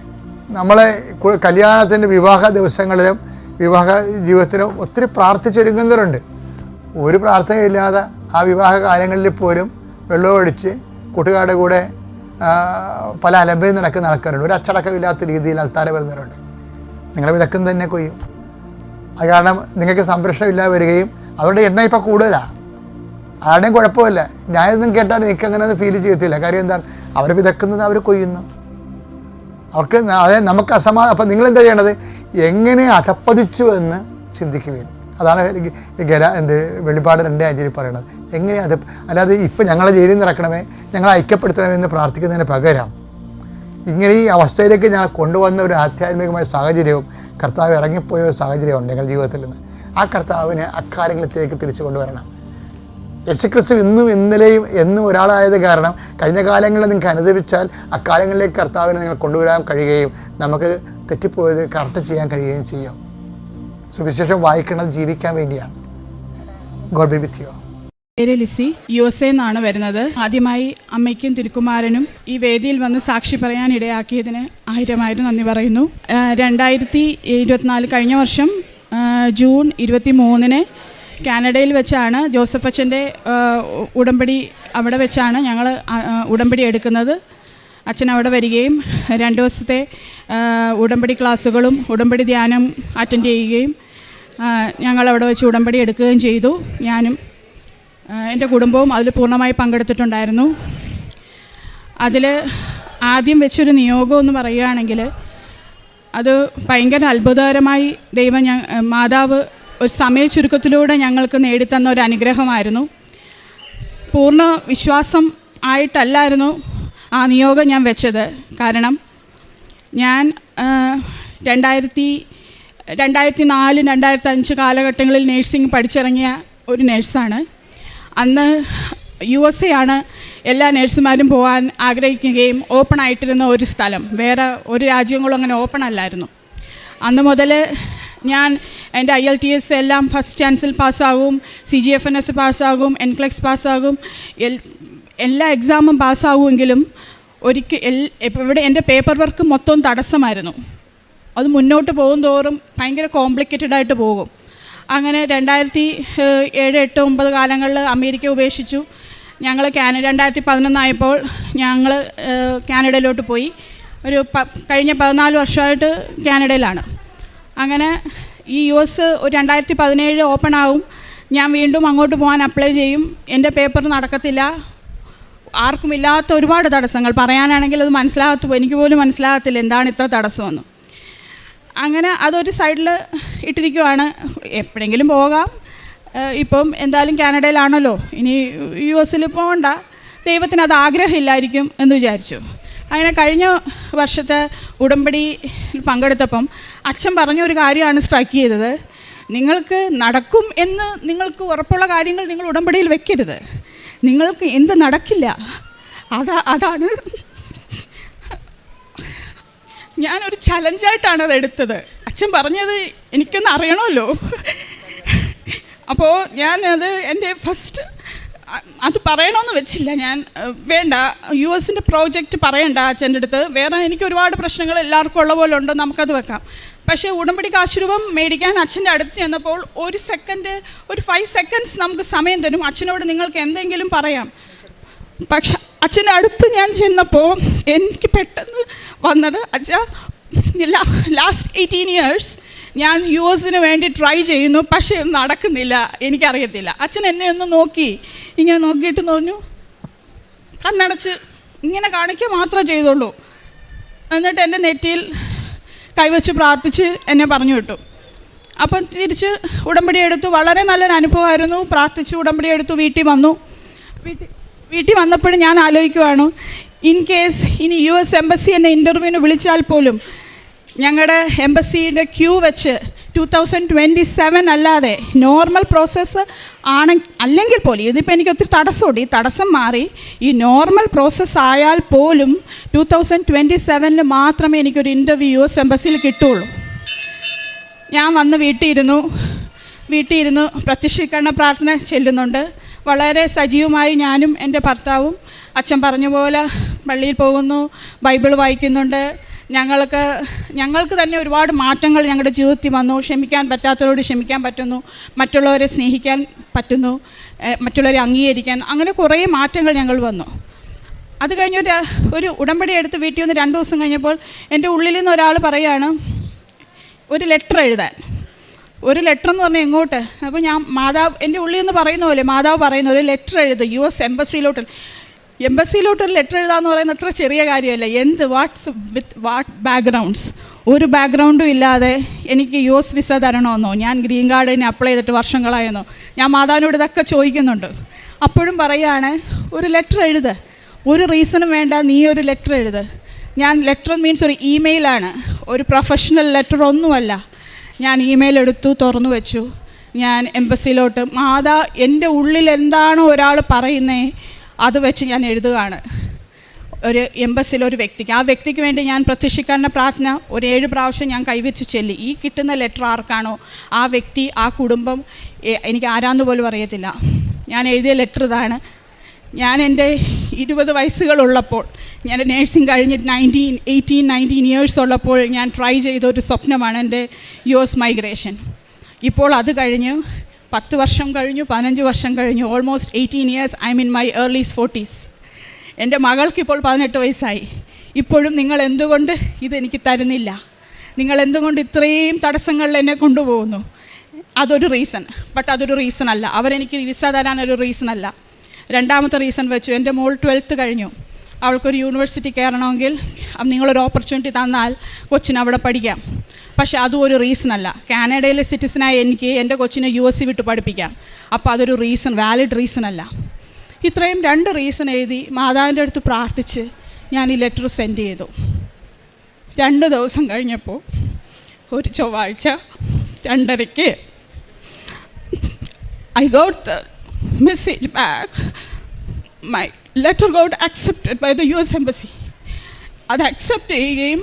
S1: നമ്മളെ കല്യാണത്തിന്റെ വിവാഹ ദിവസങ്ങളിലും വിവാഹ ജീവിതത്തിലും ഒത്തിരി പ്രാർത്ഥിച്ചൊരുങ്ങുന്നവരുണ്ട്. ഒരു പ്രാർത്ഥനയില്ലാതെ ആ വിവാഹ കാലങ്ങളിൽ പോലും വെള്ളമടിച്ച് കൂട്ടുകാരുടെ കൂടെ പല അലമ്പയും നടക്കുന്ന ആൾക്കാരുണ്ട്. ഒരു അച്ചടക്കമില്ലാത്ത രീതിയിൽ അൽത്താര വരുന്നവരുണ്ട്. നിങ്ങളെ വിതക്കം തന്നെ കൊയ്യും. അത് കാരണം നിങ്ങൾക്ക് സംരക്ഷണം ഇല്ലാതെ വരികയും അവരുടെ എണ്ണ ഇപ്പം കൂടുതലാണ് ആരുടെയും കുഴപ്പമില്ല. ഞാനൊന്നും കേട്ടാൽ എനിക്ക് അങ്ങനെ ഒന്നും ഫീൽ ചെയ്യത്തില്ല. കാര്യം എന്താണ്? അവർ വിതക്കുന്നത് അവർ കൊയ്യുന്നു. അവർക്ക് അതെ നമുക്ക് അസമാ അപ്പം നിങ്ങൾ എന്താ ചെയ്യേണ്ടത്? എങ്ങനെ അധപ്പതിച്ചു എന്ന് ചിന്തിക്കുകയും അതാണ് ഗല എന്ത് വെളിപ്പാട് രണ്ടേ അഞ്ചിൽ പറയണത്. എങ്ങനെ അത് അല്ലാതെ ഇപ്പം ഞങ്ങളെ ജയിലിൽ നിന്ന് ഇറക്കണമേ ഞങ്ങളെ ഐക്യപ്പെടുത്തണമെന്ന് പ്രാർത്ഥിക്കുന്നതിന് പകരം ഇങ്ങനെ ഈ അവസ്ഥയിലേക്ക് ഞാൻ കൊണ്ടുവന്ന ഒരു ആധ്യാത്മികമായ സാഹചര്യവും കർത്താവ് ഇറങ്ങിപ്പോയ ഒരു സാഹചര്യമുണ്ട് ഞങ്ങളുടെ ജീവിതത്തിൽ നിന്ന്. ആ കർത്താവിനെ അക്കാര്യങ്ങളിലേക്ക് തിരിച്ചു കൊണ്ടുവരണം. യേശുക്രിസ്തു ഇന്നും ഇന്നലെയും എന്നും ഒരാളായത് കാരണം കഴിഞ്ഞ കാലങ്ങളിൽ നിങ്ങൾക്ക് അനുദപിച്ചാൽ അക്കാലങ്ങളിലേക്ക് കർത്താവിനെ നിങ്ങൾ കൊണ്ടുവരാൻ കഴിയുകയും നമുക്ക് തെറ്റിപ്പോയത് കറക്റ്റ് ചെയ്യാൻ കഴിയുകയും ചെയ്യും. സുവിശേഷം വായിക്കുന്നത് ജീവിക്കാൻ വേണ്ടിയാണ്. വിത്ത്
S3: പേര് ലിസി. യു എസ് എ വരുന്നത്. ആദ്യമായി അമ്മയ്ക്കും തിരുക്കുമാരനും ഈ വേദിയിൽ വന്ന് സാക്ഷി പറയാൻ ഇടയാക്കിയതിന് ആയിരമായിരം നന്ദി പറയുന്നു. രണ്ടായിരത്തി ഇരുപത്തിനാല് കഴിഞ്ഞ വർഷം ജൂൺ ഇരുപത്തി മൂന്നിന് കാനഡയിൽ വെച്ചാണ് ജോസഫ് അച്ഛന്റെ ഉടമ്പടി അവിടെ വെച്ചാണ് ഞങ്ങൾ ഉടമ്പടി എടുക്കുന്നത്. അച്ഛൻ അവിടെ വരികയും രണ്ട് ദിവസത്തെ ഉടമ്പടി ക്ലാസ്സുകളും ഉടമ്പടി ധ്യാനം അറ്റൻഡ് ചെയ്യുകയും ഞങ്ങൾ അവിടെ വെച്ച് ഉടമ്പടി എടുക്കുകയും ചെയ്തു. ഞാനും എന്റെ കുടുംബവും അതിൽ പൂർണമായി പങ്കെടുത്തിട്ടുണ്ടായിരുന്നു. അതിൽ ആദ്യം വെച്ചൊരു നിയോഗം എന്ന് പറയുകയാണെങ്കിൽ അത് ഭയങ്കര അത്ഭുതകരമായി ദൈവം ഞാൻ മാതാവ് ഒരു സമയ ചുരുക്കത്തിലൂടെ ഞങ്ങൾക്ക് നേടിത്തന്ന ഒരു അനുഗ്രഹമായിരുന്നു. പൂർണ വിശ്വാസം ആയിട്ടല്ലായിരുന്നു ആ നിയോഗം ഞാൻ വെച്ചത്. കാരണം ഞാൻ രണ്ടായിരത്തി രണ്ടായിരത്തി നാല് രണ്ടായിരത്തി അഞ്ച് കാലഘട്ടങ്ങളിൽ നേഴ്സിംഗ് പഠിച്ചിറങ്ങിയ ഒരു നേഴ്സാണ്. അന്ന് യു എസ് എ ആണ് എല്ലാ നേഴ്സുമാരും പോകാൻ ആഗ്രഹിക്കുകയും ഓപ്പൺ ആയിട്ടിരുന്ന ഒരു സ്ഥലം. വേറെ ഒരു രാജ്യങ്ങളും അങ്ങനെ ഓപ്പൺ അല്ലായിരുന്നു. അന്ന് മുതൽ ഞാൻ എന്റെ ഐ എൽ ടി എസ് എല്ലാം ഫസ്റ്റ് ചാൻസിൽ പാസ്സാകും C G F N S പാസ്സാകും NCLEX പാസ്സാകും. എൽ എല്ലാ എക്സാമും പാസ്സാകുമെങ്കിലും ഒരിക്കൽ ഇവിടെ എന്റെ പേപ്പർ വർക്ക് മൊത്തം തടസ്സമായിരുന്നു. അത് മുന്നോട്ട് പോകും തോറും ഭയങ്കര കോംപ്ലിക്കേറ്റഡ് ആയിട്ട് പോകും. അങ്ങനെ രണ്ടായിരത്തി ഏഴ് എട്ട് ഒമ്പത് കാലങ്ങളിൽ അമേരിക്ക ഉപേക്ഷിച്ചു. ഞങ്ങൾ കാനഡ രണ്ടായിരത്തി പതിനൊന്നായപ്പോൾ ഞങ്ങൾ കാനഡയിലോട്ട് പോയി. ഒരു കഴിഞ്ഞ പതിനാല് വർഷമായിട്ട് കാനഡയിലാണ്. അങ്ങനെ ഈ യു എസ് ഒരു രണ്ടായിരത്തി പതിനേഴ് ഓപ്പൺ ആവും. ഞാൻ വീണ്ടും അങ്ങോട്ട് പോകാൻ അപ്ലൈ ചെയ്യും. എന്റെ പേപ്പർ നടക്കത്തില്ല. ആർക്കുമില്ലാത്ത ഒരുപാട് തടസ്സങ്ങൾ. പറയാനാണെങ്കിൽ അത് മനസ്സിലാകത്തു എനിക്ക് പോലും മനസ്സിലാകത്തില്ല എന്താണ് ഇത്ര തടസ്സമെന്ന്. അങ്ങനെ അതൊരു സൈഡിൽ ഇട്ടിരിക്കുവാണ്. എപ്പോഴെങ്കിലും പോകാം. ഇപ്പം എന്തായാലും കാനഡയിലാണല്ലോ. ഇനി യു എസിൽ പോകണ്ട ദൈവത്തിന് അത് ആഗ്രഹമില്ലായിരിക്കും എന്ന് വിചാരിച്ചു. അങ്ങനെ കഴിഞ്ഞ വർഷത്തെ ഉടമ്പടി പങ്കെടുത്തപ്പം അച്ഛൻ പറഞ്ഞ ഒരു കാര്യമാണ് സ്ട്രൈക്ക് ചെയ്തത്. നിങ്ങൾക്ക് നടക്കും എന്ന് നിങ്ങൾക്ക് ഉറപ്പുള്ള കാര്യങ്ങൾ നിങ്ങൾ ഉടമ്പടിയിൽ വെക്കരുത്. നിങ്ങൾക്ക് എന്ത് നടക്കില്ല. അതാ അതാണ് ഞാനൊരു ചലഞ്ചായിട്ടാണ് അത് എടുത്തത്. അച്ഛൻ പറഞ്ഞത് എനിക്കൊന്ന് അറിയണമല്ലോ. അപ്പോൾ ഞാനത് എന്റെ ഫസ്റ്റ് അത് പറയണമെന്ന് വെച്ചില്ല ഞാൻ. വേണ്ട. യു എസിന്റെ പ്രോജക്റ്റ് പറയണ്ട അച്ഛന്റെ അടുത്ത്. വേറെ എനിക്ക് ഒരുപാട് പ്രശ്നങ്ങൾ എല്ലാവർക്കും ഉള്ള പോലെ ഉണ്ട് നമുക്കത് വെക്കാം. പക്ഷേ ഉടമ്പടി കാശുരൂപം മേടിക്കാൻ അച്ഛന്റെ അടുത്ത് ചെന്നപ്പോൾ ഒരു സെക്കൻഡ് ഒരു ഫൈവ് സെക്കൻഡ്സ് നമുക്ക് സമയം തരും. അച്ഛനോട് നിങ്ങൾക്ക് എന്തെങ്കിലും പറയാം. പക്ഷെ അച്ഛന്റെ അടുത്ത് ഞാൻ ചെന്നപ്പോൾ എനിക്ക് പെട്ടെന്ന് വന്നത് അച്ഛ ലാസ്റ്റ് എയ്റ്റീൻ ഇയേഴ്സ് ഞാൻ യു എസിന് വേണ്ടി ട്രൈ ചെയ്യുന്നു പക്ഷേ നടക്കുന്നില്ല. എനിക്കറിയത്തില്ല. അച്ഛൻ എന്നെ ഒന്ന് നോക്കി. ഇങ്ങനെ നോക്കിയിട്ട് പറഞ്ഞു കണ്ണടച്ച് ഇങ്ങനെ കാണിക്കുക മാത്രമേ ചെയ്തുള്ളൂ. എന്നിട്ട് എന്റെ നെറ്റിയിൽ കൈവച്ച് പ്രാർത്ഥിച്ച് എന്നെ പറഞ്ഞു വിട്ടു. അപ്പം തിരിച്ച് ഉടമ്പടി എടുത്തു. വളരെ നല്ലൊരു അനുഭവമായിരുന്നു. പ്രാർത്ഥിച്ച് ഉടമ്പടി എടുത്തു. വീട്ടിൽ വന്നു. വീട്ടിൽ വീട്ടിൽ വന്നപ്പോഴും ഞാൻ ആലോചിക്കുവാണ് ഇൻ കേസ് ഇനി യു എസ് എംബസി എന്നെ ഇന്റർവ്യൂവിന് വിളിച്ചാൽ പോലും ഞങ്ങളുടെ എംബസിയുടെ ക്യൂ വെച്ച് ടു തൗസൻഡ് ട്വന്റി സെവൻ അല്ലാതെ നോർമൽ പ്രോസസ്സ് ആണ് അല്ലെങ്കിൽ പോലും ഇതിപ്പോൾ എനിക്ക് ഒത്തിരി തടസ്സമുണ്ട്. ഈ തടസ്സം മാറി. ഈ നോർമൽ പ്രോസസ്സ് ആയാൽ പോലും ടു തൗസൻഡ് ട്വന്റി സെവനിൽ മാത്രമേ എനിക്കൊരു ഇന്റർവ്യൂ യു എസ് എംബസിയിൽ കിട്ടുള്ളൂ. ഞാൻ വന്ന് വീട്ടിലിരുന്നു വീട്ടിലിരുന്നു പ്രത്യക്ഷീകരണ പ്രാർത്ഥന ചെല്ലുന്നുണ്ട്. വളരെ സജീവമായി ഞാനും എന്റെ ഭർത്താവും അച്ഛൻ പറഞ്ഞ പോലെ പള്ളിയിൽ പോകുന്നു. ബൈബിൾ വായിക്കുന്നുണ്ട്. ഞങ്ങൾക്ക് ഞങ്ങൾക്ക് തന്നെ ഒരുപാട് മാറ്റങ്ങൾ ഞങ്ങളുടെ ജീവിതത്തിൽ വന്നു. ക്ഷമിക്കാൻ പറ്റാത്തവരോട് ക്ഷമിക്കാൻ പറ്റുന്നു. മറ്റുള്ളവരെ സ്നേഹിക്കാൻ പറ്റുന്നു. മറ്റുള്ളവരെ അംഗീകരിക്കാൻ അങ്ങനെ കുറേ മാറ്റങ്ങൾ ഞങ്ങൾ വന്നു. അത് കഴിഞ്ഞ് ഒരു ഒരു ഉടമ്പടി എടുത്ത് വീട്ടിൽ വന്ന് രണ്ട് ദിവസം കഴിഞ്ഞപ്പോൾ എന്റെ ഉള്ളിൽ നിന്ന് ഒരാൾ പറയുകയാണ് ഒരു ലെറ്റർ എഴുതാൻ. ഒരു ലെറ്റർ എന്ന് പറഞ്ഞാൽ എങ്ങോട്ട്? അപ്പോൾ ഞാൻ മാതാവ് എന്റെ ഉള്ളിൽ നിന്ന് പറയുന്ന പോലെ മാതാവ് പറയുന്ന ഒരു ലെറ്റർ എഴുത്. യു എസ് എംബസിയിലോട്ട് എംബസിയിലോട്ട് ഒരു ലെറ്റർ എഴുതാന്ന് പറയുന്നത് അത്ര ചെറിയ കാര്യമല്ല. എന്ത് വാട്ട്സ് വിത്ത് വാട്ട് ബാക്ക്ഗ്രൗണ്ട്സ് ഒരു ബാക്ക്ഗ്രൗണ്ടും ഇല്ലാതെ എനിക്ക് യു എസ് വിസ തരണമെന്നോ ഞാൻ ഗ്രീൻ കാർഡിന് അപ്ലൈ ചെയ്തിട്ട് വർഷങ്ങളായെന്നോ ഞാൻ മാതാവിനോട് ഇതൊക്കെ ചോദിക്കുന്നുണ്ട്. അപ്പോഴും പറയുകയാണ് ഒരു ലെറ്റർ എഴുത്. ഒരു റീസണും വേണ്ട നീ ഒരു ലെറ്റർ എഴുത്. ഞാൻ ലെറ്റർ മീൻസ് ഒരു ഇമെയിലാണ് ഒരു പ്രൊഫഷണൽ ലെറ്റർ ഒന്നുമല്ല. ഞാൻ ഇമെയിൽ എടുത്തു തുറന്നു വെച്ചു. ഞാൻ എംബസിയിലോട്ട് മാതാ എന്റെ ഉള്ളിൽ എന്താണോ ഒരാൾ പറയുന്നേ അത് വെച്ച് ഞാൻ എഴുതുകയാണ്. ഒരു എംബസിയിൽ ഒരു വ്യക്തിക്ക്. ആ വ്യക്തിക്ക് വേണ്ടി ഞാൻ പ്രത്യക്ഷിക്കാരന്റെ പ്രാർത്ഥന ഒരു ഏഴ് പ്രാവശ്യം ഞാൻ കൈവച്ച് ചെല്ലി. ഈ കിട്ടുന്ന ലെറ്റർ ആർക്കാണോ ആ വ്യക്തി ആ കുടുംബം എനിക്ക് ആരാന്ന് പോലും അറിയത്തില്ല. ഞാൻ എഴുതിയ ലെറ്റർ ഇതാണ്. ഞാൻ എന്റെ ഇരുപത് വയസ്സുകളുള്ളപ്പോൾ ഞാൻ നേഴ്സിംഗ് കഴിഞ്ഞ് നയന്റീൻ എയ്റ്റീൻ നയന്റീൻ ഇയേഴ്സ് ഉള്ളപ്പോൾ ഞാൻ ട്രൈ ചെയ്ത ഒരു സ്വപ്നമാണ് എന്റെ യു എസ് മൈഗ്രേഷൻ ഇപ്പോൾ അത് കഴിഞ്ഞ് പത്ത് വർഷം കഴിഞ്ഞു പതിനഞ്ച് വർഷം കഴിഞ്ഞു almost eighteen years I mean my earlies forties എന്റെ മകൾക്കിപ്പോൾ പതിനെട്ട് വയസ്സായി. ഇപ്പോഴും നിങ്ങൾ എന്തുകൊണ്ട് ഇതെനിക്ക് തരുന്നില്ല? നിങ്ങൾ എന്തുകൊണ്ട് ഇത്രയും തടസ്സങ്ങളിൽ എന്നെ കൊണ്ടുപോകുന്നു? അതൊരു റീസൺ ബട്ട് അതൊരു റീസൺ അല്ല. അവരെനിക്ക് വിസ തരാനൊരു റീസൺ അല്ല. രണ്ടാമത്തെ റീസൺ വെച്ചു. എന്റെ മോൾ ട്വൽത്ത് കഴിഞ്ഞു. അവൾക്കൊരു യൂണിവേഴ്സിറ്റി കയറണമെങ്കിൽ നിങ്ങളൊരു ഓപ്പർച്യൂണിറ്റി തന്നാൽ കൊച്ചിന് അവിടെ പഠിക്കാം. പക്ഷേ അതും ഒരു റീസൺ അല്ല. കാനഡയിലെ സിറ്റിസനായ എനിക്ക് എന്റെ കൊച്ചിനെ യു എസ് സി വിട്ട് പഠിപ്പിക്കാം. അപ്പോൾ അതൊരു റീസൺ വാലിഡ് റീസൺ അല്ല. ഇത്രയും രണ്ട് റീസൺ എഴുതി മാതാവിന്റെ അടുത്ത് പ്രാർത്ഥിച്ച് ഞാൻ ഈ ലെറ്റർ സെൻഡ് ചെയ്തു. രണ്ട് ദിവസം കഴിഞ്ഞപ്പോൾ ഒരു ചൊവ്വാഴ്ച രണ്ടരയ്ക്ക് I got the message back back. My letter got by the U S embassy അത് അക്സെപ്റ്റ് ചെയ്യുകയും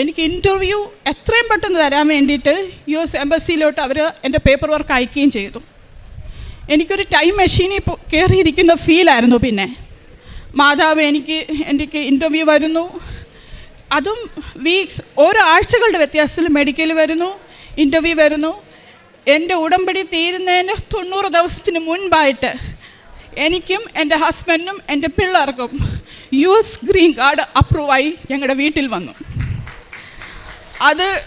S3: എനിക്ക് ഇന്റർവ്യൂ എത്രയും പെട്ടെന്ന് തരാൻ വേണ്ടിയിട്ട് യു എസ് എംബസിയിലോട്ട് അവർ എന്റെ പേപ്പർ വർക്ക് അയക്കുകയും ചെയ്തു. എനിക്കൊരു ടൈം മെഷീനിൽ കയറിയിരിക്കുന്ന ഫീലായിരുന്നു പിന്നെ. മാതാവ് എനിക്ക് എനിക്ക് ഇന്റർവ്യൂ വരുന്നു. അതും വീക്സ് ഓരോ ആഴ്ചകളുടെ വ്യത്യാസത്തിൽ മെഡിക്കൽ വരുന്നു ഇന്റർവ്യൂ വരുന്നു. എന്റെ ഉടമ്പടി തീരുന്നതിന് തൊണ്ണൂറ് ദിവസത്തിന് മുൻപായിട്ട് എനിക്കും എന്റെ ഹസ്ബൻഡിനും എന്റെ പിള്ളേർക്കും യു എസ് ഗ്രീൻ കാർഡ് അപ്രൂവായി ഞങ്ങളുടെ വീട്ടിൽ വന്നു. അത്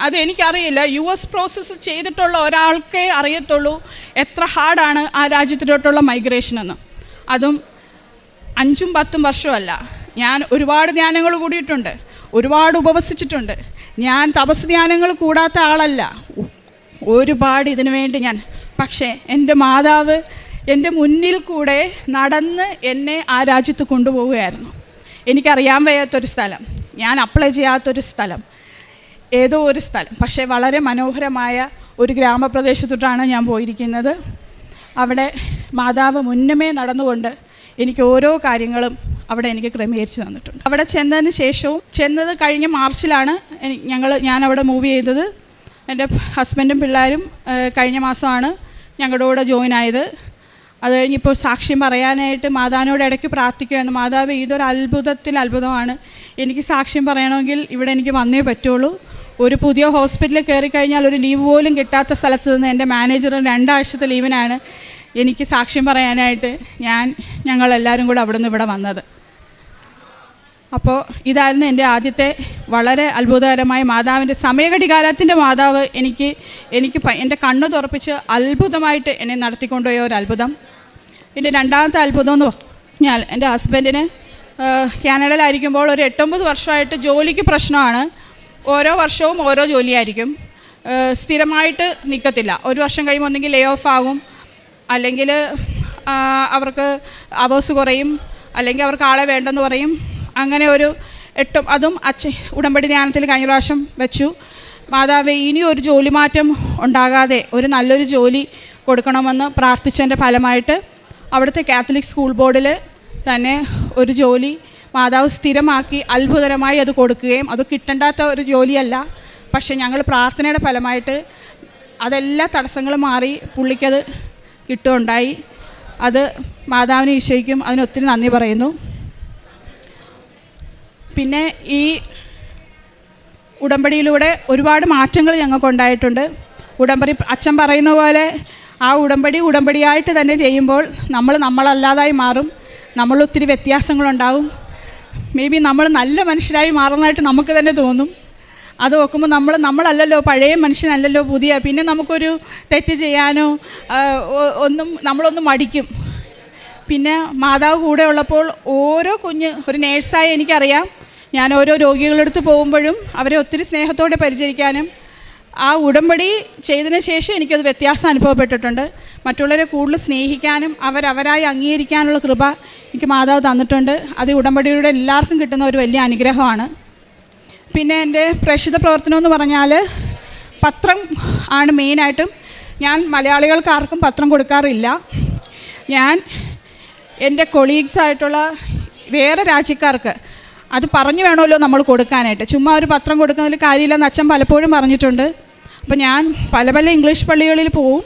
S3: അത് എനിക്കറിയില്ല. യു എസ് പ്രോസസ്സ് ചെയ്തിട്ടുള്ള ഒരാൾക്കേ അറിയത്തുള്ളൂ എത്ര ഹാർഡാണ് ആ രാജ്യത്തിലോട്ടുള്ള മൈഗ്രേഷൻ എന്ന്. അതും അഞ്ചും പത്തും വർഷമല്ല. ഞാൻ ഒരുപാട് ധ്യാനങ്ങൾ കൂടിയിട്ടുണ്ട്. ഒരുപാട് ഉപവസിച്ചിട്ടുണ്ട്. ഞാൻ തപസ് ധ്യാനങ്ങൾ കൂടാത്ത ആളല്ല. ഒരുപാട് ഇതിനു വേണ്ടി ഞാൻ. പക്ഷേ എന്റെ മാതാവ് എന്റെ മുന്നിൽ കൂടെ നടന്ന് എന്നെ ആ രാജ്യത്ത് കൊണ്ടുപോവുകയായിരുന്നു. എനിക്കറിയാൻ വയ്യാത്തൊരു സ്ഥലം. ഞാൻ അപ്ലൈ ചെയ്യാത്തൊരു സ്ഥലം. ഏതോ ഒരു സ്ഥലം. പക്ഷേ വളരെ മനോഹരമായ ഒരു ഗ്രാമപ്രദേശത്തോട്ടാണ് ഞാൻ പോയിരിക്കുന്നത്. അവിടെ മാതാവ് മുന്നമേ നടന്നുകൊണ്ട് എനിക്ക് ഓരോ കാര്യങ്ങളും അവിടെ എനിക്ക് ക്രമീകരിച്ച് തന്നിട്ടുണ്ട്. അവിടെ ചെന്നതിന് ശേഷവും ചെന്നത് കഴിഞ്ഞ മാർച്ചിലാണ് ഞങ്ങൾ ഞാൻ അവിടെ മൂവ് ചെയ്തത്. എന്റെ ഹസ്ബൻഡും പിള്ളേരും കഴിഞ്ഞ മാസമാണ് ഞങ്ങളുടെ കൂടെ ജോയിൻ ആയത്. അത് കഴിഞ്ഞിപ്പോൾ സാക്ഷ്യം പറയാനായിട്ട് മാതാവിനോട് ഇടയ്ക്ക് പ്രാർത്ഥിക്കുമായിരുന്നു മാതാവ് ഇതൊരു അത്ഭുതത്തിൽ അത്ഭുതമാണ്. എനിക്ക് സാക്ഷ്യം പറയണമെങ്കിൽ ഇവിടെ എനിക്ക് വന്നേ പറ്റുള്ളൂ. ഒരു പുതിയ ഹോസ്പിറ്റലിൽ കയറി കഴിഞ്ഞാൽ ഒരു ലീവ് പോലും കിട്ടാത്ത സ്ഥലത്ത് നിന്ന് എന്റെ മാനേജർ രണ്ടാഴ്ചത്തെ ലീവിനാണ് എനിക്ക് സാക്ഷ്യം പറയാനായിട്ട് ഞാൻ ഞങ്ങളെല്ലാവരും കൂടെ അവിടെ നിന്ന് ഇവിടെ വന്നത്. അപ്പോൾ ഇതായിരുന്നു എന്റെ ആദ്യത്തെ വളരെ അത്ഭുതകരമായ മാതാവിന്റെ സമയഘടികാലത്തിന്റെ മാതാവ് എനിക്ക് എനിക്ക് എന്റെ കണ്ണ് തുറപ്പിച്ച് അത്ഭുതമായിട്ട് എന്നെ നടത്തിക്കൊണ്ടുപോയ ഒരു അത്ഭുതം. പിന്നെ രണ്ടാമത്തെ അത്ഭുതം എന്ന് പറഞ്ഞാൽ എന്റെ ഹസ്ബൻഡിന് കാനഡയിലായിരിക്കുമ്പോൾ ഒരു എട്ടൊമ്പത് വർഷമായിട്ട് ജോലിക്ക് പ്രശ്നമാണ്. ഓരോ വർഷവും ഓരോ ജോലിയായിരിക്കും. സ്ഥിരമായിട്ട് നിൽക്കത്തില്ല. ഒരു വർഷം കഴിയുമ്പോൾ ഒന്നെങ്കിൽ ലേ ഓഫ് ആകും. അല്ലെങ്കിൽ അവർക്ക് അവേഴ്സ് കുറയും. അല്ലെങ്കിൽ അവർക്ക് ആളെ വേണ്ടെന്ന് പറയും. അങ്ങനെ ഒരു എട്ടും അതും അച്ഛൻ ഉടമ്പടി ധ്യാനത്തിൽ കഴിഞ്ഞ പ്രാവശ്യം വെച്ചു. മാതാവേ ഇനി ഒരു ജോലി മാറ്റം ഉണ്ടാകാതെ ഒരു നല്ലൊരു ജോലി കൊടുക്കണമെന്ന് പ്രാർത്ഥിച്ചതിന്റെ ഫലമായിട്ട് അവിടുത്തെ കാത്തലിക് സ്കൂൾ ബോർഡിൽ തന്നെ ഒരു ജോലി മാതാവ് സ്ഥിരമാക്കി അത്ഭുതകരമായി അത് കൊടുക്കുകയും അത് കിട്ടണ്ടാത്ത ഒരു ജോലിയല്ല. പക്ഷെ ഞങ്ങൾ പ്രാർത്ഥനയുടെ ഫലമായിട്ട് അതെല്ലാ തടസ്സങ്ങളും മാറി പുള്ളിക്കത് കിട്ടുകയുണ്ടായി. അത് മാതാവിന് ഈശോയ്ക്കും അതിനൊത്തിരി നന്ദി പറയുന്നു. പിന്നെ ഈ ഉടമ്പടിയിലൂടെ ഒരുപാട് മാറ്റങ്ങൾ ഞങ്ങൾക്കുണ്ടായിട്ടുണ്ട്. ഉടമ്പടി അച്ഛൻ പറയുന്ന പോലെ ആ ഉടമ്പടി ഉടമ്പടിയായിട്ട് തന്നെ ചെയ്യുമ്പോൾ നമ്മൾ നമ്മളല്ലാതായി മാറും. നമ്മൾ ഒത്തിരി വ്യത്യാസങ്ങളുണ്ടാവും. മേ ബി നമ്മൾ നല്ല മനുഷ്യരായി മാറുന്നതായിട്ട് നമുക്ക് തന്നെ തോന്നും. അത് നോക്കുമ്പോൾ നമ്മൾ നമ്മളല്ലല്ലോ പഴയ മനുഷ്യനല്ലല്ലോ പുതിയ. പിന്നെ നമുക്കൊരു തെറ്റ് ചെയ്യാനോ ഒന്നും നമ്മളൊന്നും മടിക്കും. പിന്നെ മാതാവ് കൂടെ ഉള്ളപ്പോൾ ഓരോ കുഞ്ഞ് ഒരു നേഴ്സായി എനിക്കറിയാം. ഞാൻ ഓരോ രോഗികളെടുത്ത് പോകുമ്പോഴും അവരെ ഒത്തിരി സ്നേഹത്തോടെ പരിചരിക്കാനും ആ ഉടമ്പടി ചെയ്തതിന് ശേഷം എനിക്കത് വ്യത്യാസം അനുഭവപ്പെട്ടിട്ടുണ്ട്. മറ്റുള്ളവരെ കൂടുതൽ സ്നേഹിക്കാനും അവരവരായി അംഗീകരിക്കാനുള്ള കൃപ എനിക്ക് മാതാവ് തന്നിട്ടുണ്ട്. അത് ഉടമ്പടിയുടെ എല്ലാവർക്കും കിട്ടുന്ന ഒരു വലിയ അനുഗ്രഹമാണ്. പിന്നെ എന്റെ പ്രേക്ഷിത പ്രവർത്തനം എന്ന് പറഞ്ഞാൽ പത്രം ആണ് മെയിനായിട്ടും ഞാൻ മലയാളികൾക്ക് ആർക്കും പത്രം കൊടുക്കാറില്ല. ഞാൻ എന്റെ കൊളീഗ്സ് ആയിട്ടുള്ള വേറെ രാജ്യക്കാർക്ക് അത് പറഞ്ഞു വേണമല്ലോ നമ്മൾ കൊടുക്കാനായിട്ട്. ചുമ്മാ ഒരു പത്രം കൊടുക്കുന്നതിൽ കാര്യമില്ലെന്ന് അച്ഛൻ പലപ്പോഴും പറഞ്ഞിട്ടുണ്ട്. അപ്പോൾ ഞാൻ പല പല ഇംഗ്ലീഷ് പള്ളികളിൽ പോവും.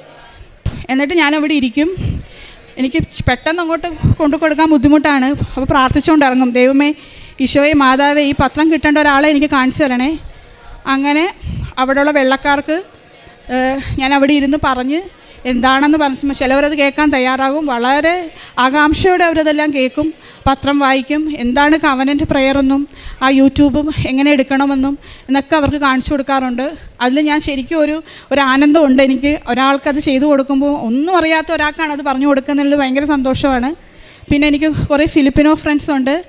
S3: എന്നിട്ട് ഞാൻ അവിടെ ഇരിക്കും. എനിക്ക് പെട്ടെന്ന് അങ്ങോട്ട് കൊണ്ടു കൊടുക്കാൻ ബുദ്ധിമുട്ടാണ്. അപ്പോൾ പ്രാർത്ഥിച്ചുകൊണ്ട് ഇറങ്ങും. ദൈവമേ ഈശോയെ മാതാവേ ഈ പത്രം കിട്ടേണ്ട ഒരാളെ എനിക്ക് കാണിച്ചു തരണേ. അങ്ങനെ അവിടെയുള്ള വെള്ളക്കാർക്ക് ഞാൻ അവിടെ ഇരുന്ന് പറഞ്ഞ് എന്താണെന്ന് പറഞ്ഞ ചിലവരത് കേൾക്കാൻ തയ്യാറാകും. വളരെ ആകാംക്ഷയോടെ അവരതെല്ലാം കേൾക്കും. പത്രം വായിക്കും. എന്താണ് കവനന്റെ പ്രെയറെന്നും? ആ യൂട്യൂബും എങ്ങനെ എടുക്കണമെന്നും എന്നൊക്കെ അവർക്ക് കാണിച്ചു കൊടുക്കാറുണ്ട്. അതിൽ ഞാൻ ശരിക്കും ഒരു ഒരു ആനന്ദമുണ്ട്. എനിക്ക് ഒരാൾക്കത് ചെയ്തു കൊടുക്കുമ്പോൾ ഒന്നും അറിയാത്ത ഒരാൾക്കാണ് അത് പറഞ്ഞു കൊടുക്കുന്നതിൽ ഭയങ്കര സന്തോഷമാണ്. പിന്നെ എനിക്ക് കുറേ ഫിലിപ്പിനോ ഫ്രണ്ട്സ് ഉണ്ട്.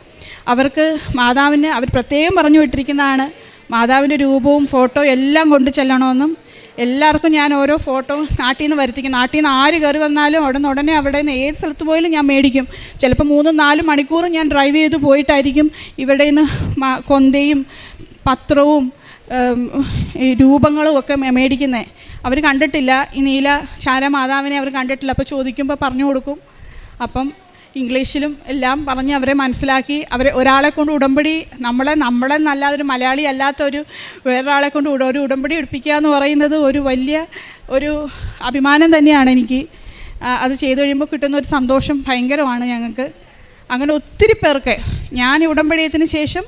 S3: അവർക്ക് മാതാവിന് അവർ പ്രത്യേകം പറഞ്ഞു വിട്ടിരിക്കുന്നതാണ്. മാതാവിന്റെ രൂപവും ഫോട്ടോ എല്ലാം കൊണ്ടു ചെല്ലണമെന്നും എല്ലാവർക്കും ഞാൻ ഓരോ ഫോട്ടോ നാട്ടിൽ നിന്ന് വരുത്തിക്കും. നാട്ടിൽ നിന്ന് ആര് കയറി വന്നാലും നിന്ന് ഉടനെ അവിടെ നിന്ന് ഏത് സ്ഥലത്ത് പോയാലും ഞാൻ മേടിക്കും. ചിലപ്പോൾ മൂന്നും നാലും മണിക്കൂറും ഞാൻ ഡ്രൈവ് ചെയ്ത് പോയിട്ടായിരിക്കും ഇവിടെ നിന്ന് കൊന്തയും പത്രവും ഈ രൂപങ്ങളും ഒക്കെ മേടിക്കുന്നത് അവർ കണ്ടിട്ടില്ല. ഈ നീല ചാര മാതാവിനെ അവർ കണ്ടിട്ടില്ല. അപ്പോൾ ചോദിക്കുമ്പോൾ പറഞ്ഞു കൊടുക്കും. അപ്പം ഇംഗ്ലീഷിലും എല്ലാം പറഞ്ഞ് അവരെ മനസ്സിലാക്കി. അവരെ ഒരാളെ കൊണ്ട് ഉടമ്പടി നമ്മളെ നമ്മളെ നല്ലാതെ ഒരു മലയാളി അല്ലാത്ത ഒരു വേറൊരാളെ കൊണ്ട് ഒരു ഉടമ്പടി എടുപ്പിക്കുക എന്ന് പറയുന്നത് ഒരു വലിയ ഒരു അഭിമാനം തന്നെയാണ് എനിക്ക്. അത് ചെയ്തു കഴിയുമ്പോൾ കിട്ടുന്ന ഒരു സന്തോഷം ഭയങ്കരമാണ് ഞങ്ങൾക്ക്. അങ്ങനെ ഒത്തിരി പേർക്ക് ഞാൻ ഉടമ്പടിയത്തിന് ശേഷം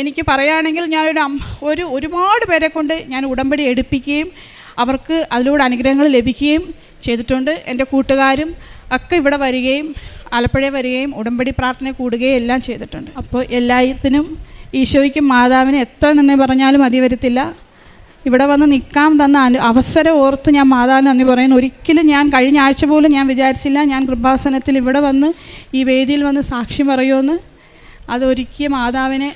S3: എനിക്ക് പറയുകയാണെങ്കിൽ ഞാനൊരു ഒരു ഒരുപാട് പേരെ കൊണ്ട് ഞാൻ ഉടമ്പടി എടുപ്പിക്കുകയും അവർക്ക് അതിലൂടെ അനുഗ്രഹങ്ങൾ ലഭിക്കുകയും ചെയ്തിട്ടുണ്ട്. എന്റെ കൂട്ടുകാരും ഒക്കെ ഇവിടെ വരികയും ആലപ്പുഴ വരികയും ഉടമ്പടി പ്രാർത്ഥന കൂടുകയും എല്ലാം ചെയ്തിട്ടുണ്ട്. അപ്പോൾ എല്ലാത്തിനും ഈശോയ്ക്കും മാതാവിനും എത്ര നന്ദി പറഞ്ഞാലും മതി വരത്തില്ല. ഇവിടെ വന്ന് നിൽക്കാൻ തന്ന അനു അവസരം ഓർത്ത് ഞാൻ മാതാവിന് നന്ദി പറയുന്നു. ഒരിക്കലും ഞാൻ കഴിഞ്ഞ ആഴ്ച പോലും ഞാൻ വിചാരിച്ചില്ല ഞാൻ കൃപാസനത്തിൽ ഇവിടെ വന്ന് ഈ വേദിയിൽ വന്ന് സാക്ഷ്യം പറയുമെന്ന്. അതൊരുക്കിയ മാതാവിനെ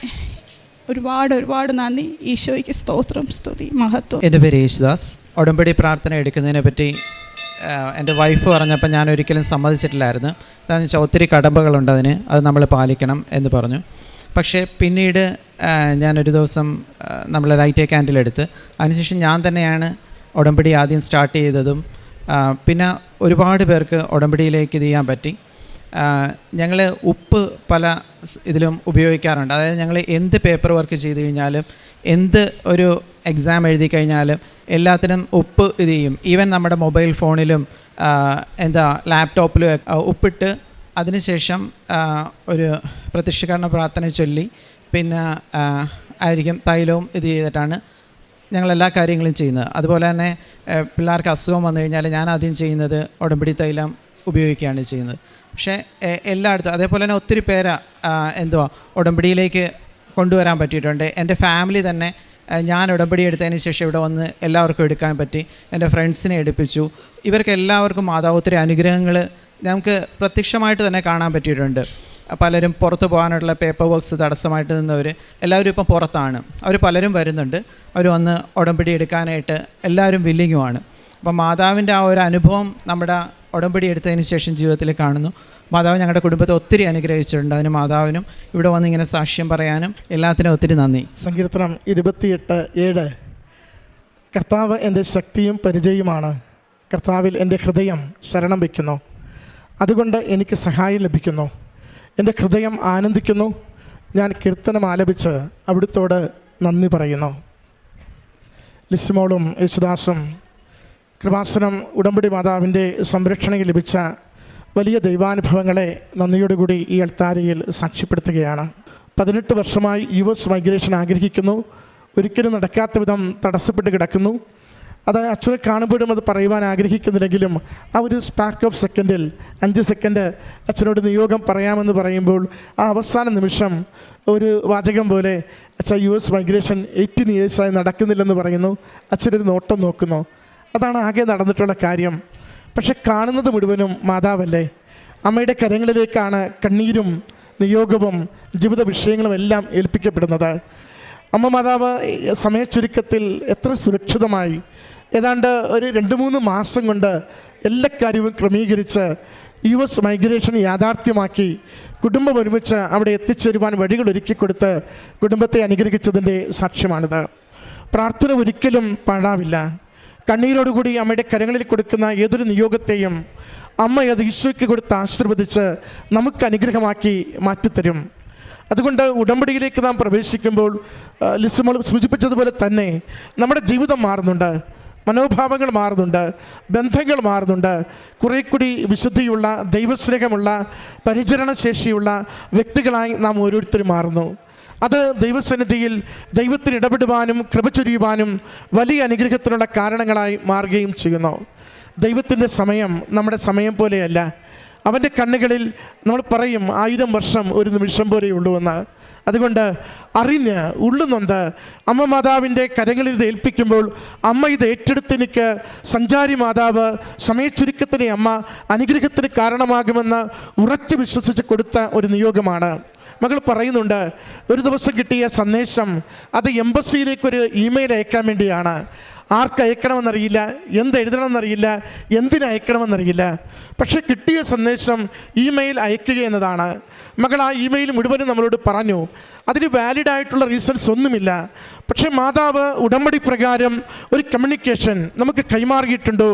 S3: ഒരുപാട് ഒരുപാട് നന്ദി. ഈശോയ്ക്ക് സ്തോത്രം സ്തുതി മഹത്വം.
S4: എന്റെ പേര് യേശുദാസ്. ഉടമ്പടി പ്രാർത്ഥന എടുക്കുന്നതിനെ പറ്റി എന്റെ വൈഫ് പറഞ്ഞപ്പോൾ ഞാൻ ഒരിക്കലും സമ്മതിച്ചിട്ടില്ലായിരുന്നു. എന്താണെന്ന് വെച്ചാൽ ഒത്തിരി കടമ്പകളുണ്ട് അതിന് അത് നമ്മൾ പാലിക്കണം എന്ന് പറഞ്ഞു. പക്ഷേ പിന്നീട് ഞാനൊരു ദിവസം നമ്മൾ ലൈറ്റ് എ ക്യാൻഡിൽ എടുത്ത്. അതിനുശേഷം ഞാൻ തന്നെയാണ് ഉടമ്പടി ആദ്യം സ്റ്റാർട്ട് ചെയ്തതും പിന്നെ ഒരുപാട് പേർക്ക് ഉടമ്പടിയിലേക്ക് ഇത് ചെയ്യാൻ പറ്റി. ഞങ്ങൾ ഉപ്പ് പല ഇതിലും ഉപയോഗിക്കാറുണ്ട്. അതായത് ഞങ്ങൾ എന്ത് പേപ്പർ വർക്ക് ചെയ്ത് കഴിഞ്ഞാലും എന്ത് ഒരു എക്സാം എഴുതി കഴിഞ്ഞാലും എല്ലാത്തിനും ഉപ്പ് ഇത് ചെയ്യും. ഈവൻ നമ്മുടെ മൊബൈൽ ഫോണിലും എന്താ ലാപ്ടോപ്പിലും ഉപ്പിട്ട് അതിനുശേഷം ഒരു പ്രത്യക്ഷീകരണ പ്രാർത്ഥന ചൊല്ലി പിന്നെ ആയിരിക്കും തൈലവും ഇത് ചെയ്തിട്ടാണ് ഞങ്ങൾ എല്ലാ കാര്യങ്ങളും ചെയ്യുന്നത്. അതുപോലെ തന്നെ പിള്ളേർക്ക് അസുഖം വന്നു കഴിഞ്ഞാൽ ഞാൻ ആദ്യം ചെയ്യുന്നത് ഉടമ്പടി തൈലം ഉപയോഗിക്കുകയാണ് ചെയ്യുന്നത്. പക്ഷേ എല്ലായിടത്തും അതേപോലെ തന്നെ ഒത്തിരി പേരെ എന്തുവാ ഉടമ്പടിയിലേക്ക് കൊണ്ടുവരാൻ പറ്റിയിട്ടുണ്ട്. എന്റെ ഫാമിലി തന്നെ ഞാൻ ഉടമ്പടി എടുത്തതിന് ശേഷം ഇവിടെ വന്ന് എല്ലാവർക്കും എടുക്കാൻ പറ്റി. എന്റെ ഫ്രണ്ട്സിനെ എടുപ്പിച്ചു. ഇവർക്ക് എല്ലാവർക്കും മാതാവ് അനുഗ്രഹങ്ങൾ നമുക്ക് പ്രത്യക്ഷമായിട്ട് തന്നെ കാണാൻ പറ്റിയിട്ടുണ്ട്. പലരും പുറത്ത് പോകാനുള്ള പേപ്പർ വർക്ക്സ് തടസ്സമായിട്ട് നിന്നവർ എല്ലാവരും ഇപ്പം പുറത്താണ്. അവർ പലരും വരുന്നുണ്ട്. അവർ വന്ന് ഉടമ്പടി എടുക്കാനായിട്ട് എല്ലാവരും വില്ലിങ്ങുമാണ് അപ്പം മാതാവിന്റെ ആ ഒരു അനുഭവം നമ്മുടെ ഉടമ്പടി എടുത്തതിന് ശേഷം ജീവിതത്തിൽ കാണുന്നു. മാതാവ് ഞങ്ങളുടെ കുടുംബത്തെ ഒത്തിരി അനുഗ്രഹിച്ചിട്ടുണ്ട്. അതിന് മാതാവിനും ഇവിടെ വന്ന് ഇങ്ങനെ സാക്ഷ്യം പറയാനും എല്ലാത്തിനും ഒത്തിരി നന്ദി.
S5: സങ്കീർത്തനം ഇരുപത്തിയെട്ട് ഏഴ്. കർത്താവ് എന്റെ ശക്തിയും പരിചയവുമാണ് കർത്താവിൽ എന്റെ ഹൃദയം ശരണം വയ്ക്കുന്നു. അതുകൊണ്ട് എനിക്ക് സഹായം ലഭിക്കുന്നു. എന്റെ ഹൃദയം ആനന്ദിക്കുന്നു. ഞാൻ കീർത്തനം ആലപിച്ച് അവിടുത്തോട് നന്ദി പറയുന്നു. ലിസ്മോളും യേശുദാസും കൃപാസനം ഉടമ്പടി മാതാവിന്റെ സംരക്ഷണയിൽ ലഭിച്ച വലിയ ദൈവാനുഭവങ്ങളെ നന്ദിയോടുകൂടി ഈ അൾത്താരയിൽ സാക്ഷ്യപ്പെടുത്തുകയാണ്. പതിനെട്ട് വർഷമായി യു എസ് മൈഗ്രേഷൻ ആഗ്രഹിക്കുന്നു. ഒരിക്കലും നടക്കാത്ത വിധം തടസ്സപ്പെട്ട് കിടക്കുന്നു. അത് അച്ഛനെ കാണുമ്പോഴും അത് പറയുവാൻ ആഗ്രഹിക്കുന്നില്ലെങ്കിലും ആ ഒരു സ്പാർക്ക് ഓഫ് സെക്കൻഡിൽ അഞ്ച് സെക്കൻഡ് അച്ഛനോട് നിയോഗം പറയാമെന്ന് പറയുമ്പോൾ ആ അവസാന നിമിഷം ഒരു വാചകം പോലെ അച്ഛ യു എസ് മൈഗ്രേഷൻ എയ്റ്റീൻ ഇയേഴ്സായി നടക്കുന്നില്ലെന്ന് പറയുന്നു. അച്ഛനൊരു നോട്ടം നോക്കുന്നു. അതാണ് ആകെ നടന്നിട്ടുള്ള കാര്യം. പക്ഷെ കാണുന്നത് മുഴുവനും മാതാവല്ലേ? അമ്മയുടെ കരങ്ങളിലേക്കാണ് കണ്ണീരും നിയോഗവും ജീവിത വിഷയങ്ങളും എല്ലാം ഏൽപ്പിക്കപ്പെടുന്നത്. അമ്മ മാതാവ് സമയ സമയച്ചുരുക്കത്തിൽ എത്ര സുരക്ഷിതമായി. ഏതാണ്ട് ഒരു രണ്ട് മൂന്ന് മാസം കൊണ്ട് എല്ലാ കാര്യവും ക്രമീകരിച്ച് യു എസ് മൈഗ്രേഷൻ യാഥാർത്ഥ്യമാക്കി കുടുംബം ഒരുമിച്ച് അവിടെ എത്തിച്ചേരുവാൻ വഴികൾ ഒരുക്കി കൊടുത്ത് കുടുംബത്തെ അനുഗ്രഹിച്ചതിന്റെ സാക്ഷ്യമാണിത്. പ്രാർത്ഥന ഒരിക്കലും പാഴാവില്ല. കണ്ണീരോടുകൂടി അമ്മയുടെ കരങ്ങളിൽ കൊടുക്കുന്ന ഏതൊരു നിയോഗത്തെയും അമ്മ അത് ഈശോയ്ക്ക് കൊടുത്ത് ആശീർവദിച്ച് നമുക്ക് അനുഗ്രഹമാക്കി മാറ്റിത്തരും. അതുകൊണ്ട് ഉടമ്പടിയിലേക്ക് നാം പ്രവേശിക്കുമ്പോൾ ലിസ്മോൾ സൂചിപ്പിച്ചതുപോലെ തന്നെ നമ്മുടെ ജീവിതം മാറുന്നുണ്ട് മനോഭാവങ്ങൾ മാറുന്നുണ്ട് ബന്ധങ്ങൾ മാറുന്നുണ്ട്. കുറേ കൂടി വിശുദ്ധിയുള്ള ദൈവസ്നേഹമുള്ള പരിചരണശേഷിയുള്ള വ്യക്തികളായി നാം ഓരോരുത്തരും മാറുന്നു. അത് ദൈവസന്നിധിയിൽ ദൈവത്തിന് ഇടപെടുവാനും കൃപ ചൊരിയുവാനും വലിയ അനുഗ്രഹത്തിനുള്ള കാരണങ്ങളായി മാറുകയും ചെയ്യുന്നു. ദൈവത്തിന്റെ സമയം നമ്മുടെ സമയം പോലെയല്ല. അവന്റെ കണ്ണുകളിൽ നമ്മൾ പറയും ആയിരം വർഷം ഒരു നിമിഷം പോലെയുള്ളൂ എന്ന്. അതുകൊണ്ട് അറിഞ്ഞ് ഉള്ളുന്നുണ്ട് അമ്മ മാതാവിന്റെ കരങ്ങളിൽ ഇത് ഏൽപ്പിക്കുമ്പോൾ അമ്മ ഇത് ഏറ്റെടുത്തെനിക്ക് സഞ്ചാരി മാതാവ് സമയച്ചുരുക്കത്തിന് അമ്മ അനുഗ്രഹത്തിന് കാരണമാകുമെന്ന് ഉറച്ചു വിശ്വസിച്ച് കൊടുത്ത ഒരു നിയോഗമാണ്. മകൾ പറയുന്നുണ്ട് ഒരു ദിവസം കിട്ടിയ സന്ദേശം അത് എംബസിയിലേക്കൊരു ഇമെയിൽ അയക്കാൻ വേണ്ടിയാണ്. ആർക്ക് അയക്കണമെന്നറിയില്ല എന്ത് എഴുതണമെന്നറിയില്ല എന്തിനയക്കണമെന്നറിയില്ല പക്ഷേ കിട്ടിയ സന്ദേശം ഇമെയിൽ അയക്കുക എന്നതാണ്. മകൾ ആ ഇമെയിൽ മുഴുവനും നമ്മളോട് പറഞ്ഞു അതിന് വാലിഡ് ആയിട്ടുള്ള റീസൺസ് ഒന്നുമില്ല. പക്ഷേ മാതാവ് ഉടമ്പടി പ്രകാരം ഒരു കമ്മ്യൂണിക്കേഷൻ നമുക്ക് കൈമാറിയിട്ടുണ്ടോ?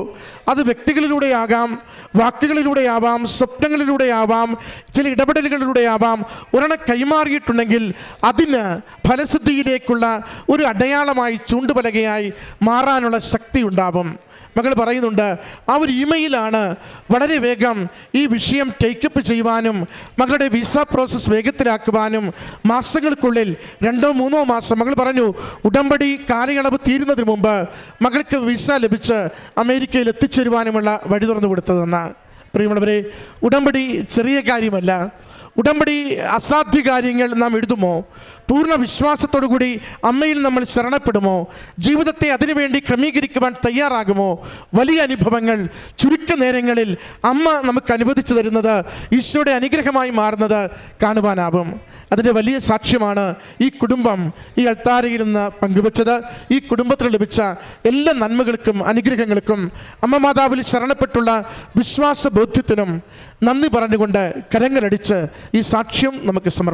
S5: അത് വ്യക്തികളിലൂടെ ആകാം വാക്കുകളിലൂടെയാവാം സ്വപ്നങ്ങളിലൂടെയാവാം ചില ഇടപെടലുകളിലൂടെയാവാം ഒരെണ്ണം കൈമാറിയിട്ടുണ്ടെങ്കിൽ അതിന് ഫലസിദ്ധിയിലേക്കുള്ള ഒരു അടയാളമായി ചൂണ്ടുപലകയായി മാറാനുള്ള ശക്തി ഉണ്ടാവും. മകൾ പറയുന്നുണ്ട് ആ ഒരു ഇമെയിലാണ്. വളരെ വേഗം ഈ വിഷയം ടേക്കപ്പ് ചെയ്യുവാനും മകളുടെ വിസ പ്രോസസ്സ് വേഗത്തിലാക്കുവാനും മാസങ്ങൾക്കുള്ളിൽ രണ്ടോ മൂന്നോ മാസം മകൾ പറഞ്ഞു ഉടമ്പടി കാലയളവ് തീരുന്നതിന് മുമ്പ് മകൾക്ക് വിസ ലഭിച്ച് അമേരിക്കയിൽ എത്തിച്ചേരുവാനുമുള്ള വഴി തുറന്നു കൊടുത്തതെന്ന്. പ്രിയമുള്ളവരെ ഉടമ്പടി ചെറിയ കാര്യമല്ല. ഉടമ്പടി അസാധ്യ കാര്യങ്ങൾ നാം എഴുതുമോ? പൂർണ വിശ്വാസത്തോടുകൂടി അമ്മയിൽ നമ്മൾ ശരണപ്പെടുമോ? ജീവിതത്തെ അതിനുവേണ്ടി ക്രമീകരിക്കുവാൻ തയ്യാറാകുമോ? വലിയ അനുഭവങ്ങൾ ചുരുക്ക നേരങ്ങളിൽ അമ്മ നമുക്ക് അനുവദിച്ചു തരുന്നത് ഈശോയുടെ അനുഗ്രഹമായി മാറുന്നത് കാണുവാനാവും. അതിന്റെ വലിയ സാക്ഷ്യമാണ് ഈ കുടുംബം ഈ അൾത്താരയിൽ നിന്ന് പങ്കുവച്ചത്. ഈ കുടുംബത്തിൽ ലഭിച്ച എല്ലാ നന്മകൾക്കും അനുഗ്രഹങ്ങൾക്കും അമ്മ മാതാവിൽ ശരണപ്പെട്ടുള്ള വിശ്വാസ ബോധ്യത്തിനും നന്ദി പറഞ്ഞുകൊണ്ട് കരങ്ങളടിച്ച് ഈ സാക്ഷ്യം നമുക്ക് സമർപ്പിക്കാം.